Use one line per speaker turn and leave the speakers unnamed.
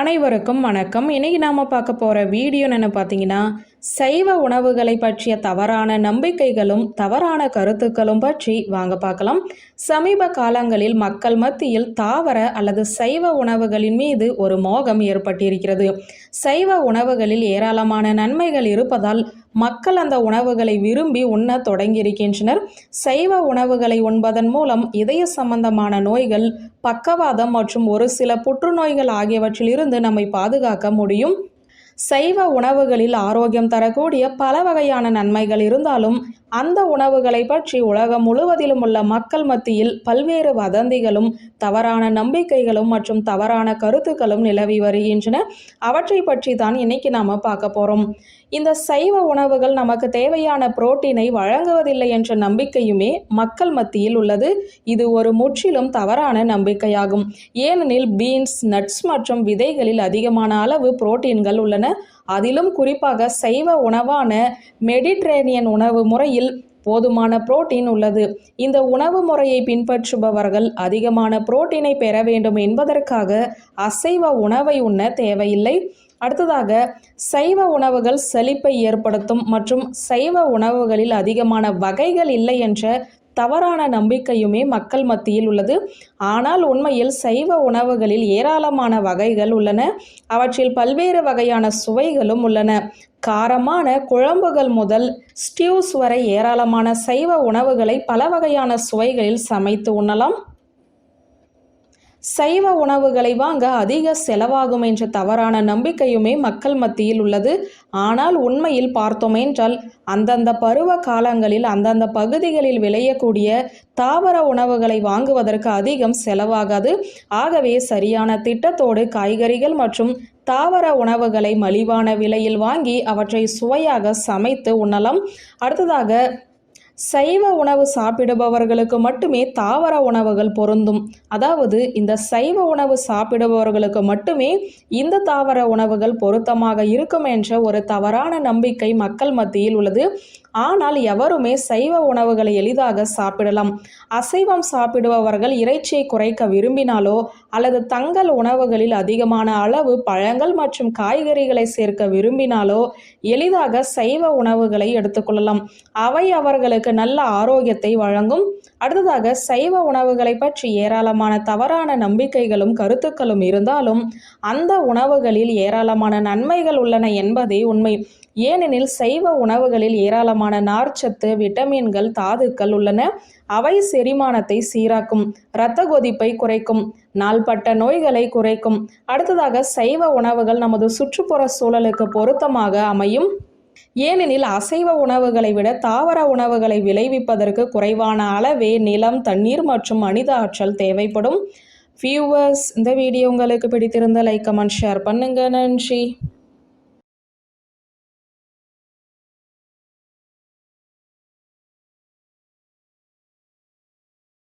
அனைவருக்கும் வணக்கம். இன்றைக்கி நாம் பார்க்க போகிற வீடியோன்னு பார்த்தீங்கன்னா சைவ உணவுகளை பற்றிய தவறான நம்பிக்கைகளும் தவறான கருத்துக்களும் பற்றி வாங்க பார்க்கலாம். சமீப காலங்களில் மக்கள் மத்தியில் தாவர அல்லது சைவ உணவுகளின் மீது ஒரு மோகம் ஏற்பட்டிருக்கிறது. சைவ உணவுகளில் ஏராளமான நன்மைகள் இருப்பதால் மக்கள் அந்த உணவுகளை விரும்பி உண்ண தொடங்கியிருக்கின்றனர். சைவ உணவுகளை உண்பதன் மூலம் இதய சம்பந்தமான நோய்கள் பக்கவாதம் மற்றும் ஒரு சில புற்றுநோய்கள் ஆகியவற்றில் இருந்து நம்மை பாதுகாக்க முடியும். சைவ உணவுகளில் ஆரோக்கியம் தரக்கூடிய பல வகையான நன்மைகள் இருந்தாலும் அந்த உணவுகளை பற்றி உலகம் முழுவதிலும் உள்ள மக்கள் மத்தியில் பல்வேறு வதந்திகளும் தவறான நம்பிக்கைகளும் மற்றும் தவறான கருத்துக்களும் நிலவி வருகின்றன. அவற்றை பற்றி தான் இன்னைக்கு நாம பார்க்க போறோம். இந்த சைவ உணவுகள் நமக்கு தேவையான புரோட்டீனை வழங்குவதில்லை என்ற நம்பிக்கையுமே மக்கள் மத்தியில் உள்ளது. இது ஒரு முற்றிலும் தவறான நம்பிக்கையாகும். ஏனெனில் பீன்ஸ் நட்ஸ் மற்றும் விதைகளில் அதிகமான அளவு புரோட்டீன்கள் உள்ளன. அதிலும் குறிப்பாக சைவ உணவான மெடிட்ரேனியன் உணவு முறையில் போதுமான புரோட்டீன் உள்ளது. இந்த உணவு முறையை பின்பற்றுபவர்கள் அதிகமான புரோட்டீனை பெற வேண்டும் என்பதற்காக அசைவ உணவை உண்ண தேவையில்லை. அடுத்ததாக சைவ உணவுகள் செழிப்பை ஏற்படுத்தும் மற்றும் சைவ உணவுகளில் அதிகமான வகைகள் இல்லை என்ற தவறான நம்பிக்கையுமே மக்கள் மத்தியில் உள்ளது. ஆனால் உண்மையில் சைவ உணவுகளில் ஏராளமான வகைகள் உள்ளன. அவற்றில் பல்வேறு வகையான சுவைகளும் உள்ளன. காரமான குழம்புகள் முதல் ஸ்டியூஸ் வரை ஏராளமான சைவ உணவுகளை பல வகையான சுவைகளில் சமைத்து உண்ணலாம். சைவ உணவுகளை வாங்க அதிக செலவாகும் என்ற தவறான நம்பிக்கையுமே மக்கள் மத்தியில் உள்ளது. ஆனால் உண்மையில் பார்த்தோமென்றால் அந்தந்த பருவ காலங்களில் அந்தந்த பகுதிகளில் விளையக்கூடிய தாவர உணவுகளை வாங்குவதற்கு அதிகம் செலவாகாது. ஆகவே சரியான திட்டத்தோடு காய்கறிகள் மற்றும் தாவர உணவுகளை மலிவான விலையில் வாங்கி அவற்றை சுவையாக சமைத்து உண்ணலாம். அடுத்ததாக சைவ உணவு சாப்பிடுபவர்களுக்கு மட்டுமே தாவர உணவுகள் பொருந்தும். அதாவது இந்த சைவ உணவு சாப்பிடுபவர்களுக்கு மட்டுமே இந்த தாவர உணவுகள் பொருத்தமாக இருக்கும் என்ற ஒரு தவறான நம்பிக்கை மக்கள் மத்தியில் உள்ளது. ஆனால் எவருமே சைவ உணவுகளை எளிதாக சாப்பிடலாம். அசைவம் சாப்பிடுபவர்கள் இறைச்சியை குறைக்க விரும்பினாலோ அல்லது தங்கள் உணவுகளில் அதிகமான அளவு பழங்கள் மற்றும் காய்கறிகளை சேர்க்க விரும்பினாலோ எளிதாக சைவ உணவுகளை எடுத்துக்கொள்ளலாம் அவை அவர்களுக்கு நல்ல ஆரோக்கியத்தை வழங்கும். அடுத்ததாக சைவ உணவுகளை பற்றி ஏராளமான தவறான நம்பிக்கைகளும் கருத்துக்களும் இருந்தாலும் அந்த உணவுகளில் ஏராளமான நன்மைகள் உள்ளன என்பதே உண்மை. ஏனெனில் சைவ உணவுகளில் ஏராளமான நார்ச்சத்து விட்டமின்கள் தாதுக்கள் உள்ளன. அவை செரிமானத்தை சீராக்கும் இரத்த கொதிப்பை குறைக்கும் நாள்பட்ட நோய்களை குறைக்கும். அடுத்ததாக சைவ உணவுகள் நமது சுற்றுப்புற சூழலுக்கு பொருத்தமாக அமையும். ஏனெனில் அசைவ உணவுகளை விட தாவர உணவுகளை விளைவிப்பதற்கு குறைவான அளவே நிலம் தண்ணீர் மற்றும் மனித ஆற்றல் தேவைப்படும். வியூவர்ஸ் இந்த வீடியோ உங்களுக்கு பிடித்திருந்த லைக் கமெண்ட் ஷேர் பண்ணுங்க. நன்றி.